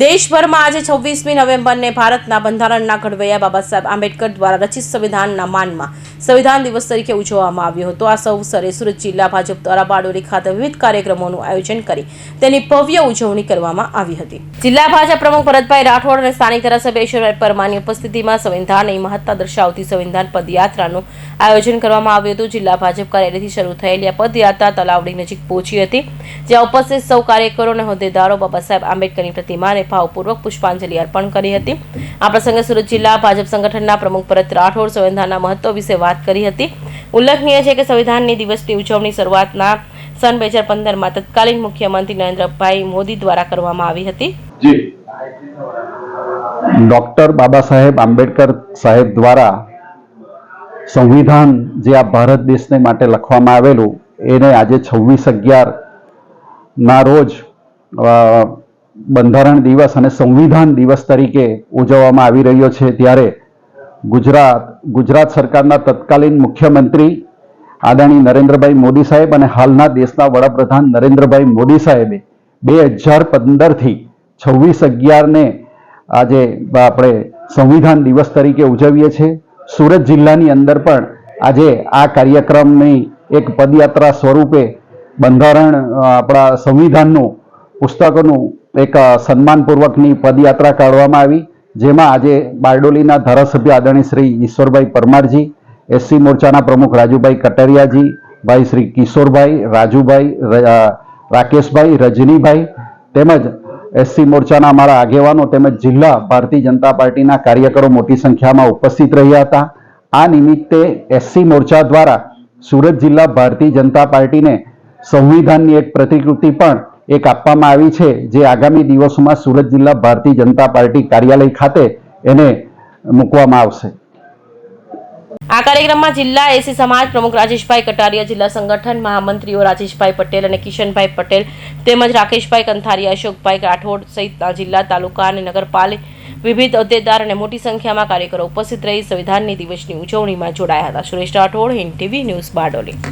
દેશભરમાં આજે છવ્વીસમી નવેમ્બરને ભારતના બંધારણના ઘડવૈયા બાબા સાહેબ આંબેડકર દ્વારા રચિત સંવિધાનના માનમાં સંવિધાન દિવસ તરીકે ઉજવવામાં આવ્યો હતો. આ અવસરે સુરત જિલ્લા ભાજપ દ્વારા બારડોલી ખાતે વિવિધ કાર્યક્રમોનું આયોજન કરી તેની ભવ્ય ઉજવણી કરવામાં આવી હતી. જિલ્લા ભાજપ પ્રમુખ ભરતભાઈ રાઠોડ અને સ્થાનિક ધારાસભ્ય ઈશ્વરભાઈ પરમારની ઉપસ્થિતિમાં સંવિધાનની મહત્તા દર્શાવતી સંવિધાન પદયાત્રાનું આયોજન કરવામાં આવ્યું હતું. જિલ્લા ભાજપ કાર્યાલયથી શરૂ થયેલી આ પદયાત્રા તલાવડી નજીક પહોંચી હતી. જ્યાં ઉપસ્થિત સૌ કાર્યકરો અને હોદ્દેદારો બાબા સાહેબ આંબેડકરની પ્રતિમાને ભાવપૂર્વક પુષ્પાંજલિ અર્પણ કરી હતી. આ પ્રસંગે સુરત જિલ્લા ભાજપ સંગઠનના પ્રમુખ ભરત રાઠોડ સંવિધાનના મહત્વ વિશે વાત કરી હતી. ઉલ્લેખનીય છે કે સંવિધાનની દિવસની ઉજવણી શરૂઆતના સન બે હજાર પંદરમાં તત્કાલીન મુખ્યમંત્રી નરેન્દ્રભાઈ મોદી દ્વારા કરવામાં આવી હતી. ડોક્ટર બાબા સાહેબ આંબેડકર સાહેબ દ્વારા સંવિધાન જે આ ભારત દેશને માટે લખવામાં આવેલું એને આજે છવ્વીસ અગિયાર ના રોજ બંધારણ દિવસ અને સંવિધાન દિવસ તરીકે ઉજવવામાં આવી રહ્યો છે. ત્યારે ગુજરાત ગુજરાત સરકારના તત્કાલીન મુખ્યમંત્રી આદરણીય નરેન્દ્રભાઈ મોદી સાહેબ અને હાલના દેશના વડાપ્રધાન નરેન્દ્રભાઈ મોદી સાહેબે બે હજાર પંદરથી છવ્વીસ અગિયારને આજે આપણે સંવિધાન દિવસ તરીકે ઉજવીએ છીએ. સુરત જિલ્લાની અંદર પણ આજે આ કાર્યક્રમની એક પદયાત્રા સ્વરૂપે બંધારણ આપણા સંવિધાનનું પુસ્તકોનું એક સન્માનપૂર્વકની પદયાત્રા કાઢવામાં આવી, જેમાં આજે બારડોલીના ધારાસભ્ય આદરણીય શ્રી ઈશ્વરભાઈ પરમારજી, એસસી મોરચાના પ્રમુખ રાજુભાઈ કટરિયાજી, ભાઈ શ્રી કિશોરભાઈ, રાજુભાઈ રાકેશભાઈ, રજનીભાઈ તેમજ એસસી મોરચાના અમારા આગેવાનો તેમજ જિલ્લા ભારતીય જનતા પાર્ટીના કાર્યકરો મોટી સંખ્યામાં ઉપસ્થિત રહ્યા હતા. આ નિમિત્તે એસસી મોરચા દ્વારા સુરત જિલ્લા ભારતીય જનતા પાર્ટીને સંવિધાનની એક પ્રતિકૃતિ પણ એક આપવામાં આવી છે, જે આગામી દિવસોમાં સુરત જિલ્લા ભારતીય જનતા પાર્ટી કાર્યાલય ખાતે એને મૂકવામાં આવશે. આ કાર્યક્રમમાં જિલ્લા એસી સમાજ પ્રમુખ રાજેશભાઈ કટારિયા, જિલ્લા સંગઠન મહામંત્રીઓ રાજેશભાઈ પટેલ અને કિશનભાઈ પટેલ તેમજ રાકેશભાઈ કંથારિયા અશોકભાઈ રાઠોડ સહિત જિલ્લા તાલુકા અને નગરપાલિક વિવિધ હોદ્દેદાર અને મોટી સંખ્યામાં કાર્યકરો ઉપસ્થિત રહી સંવિધાનની દિવસની ઉજવણીમાં જોડાયા હતા. Suresh Rathod, Hind TV news Bardoli.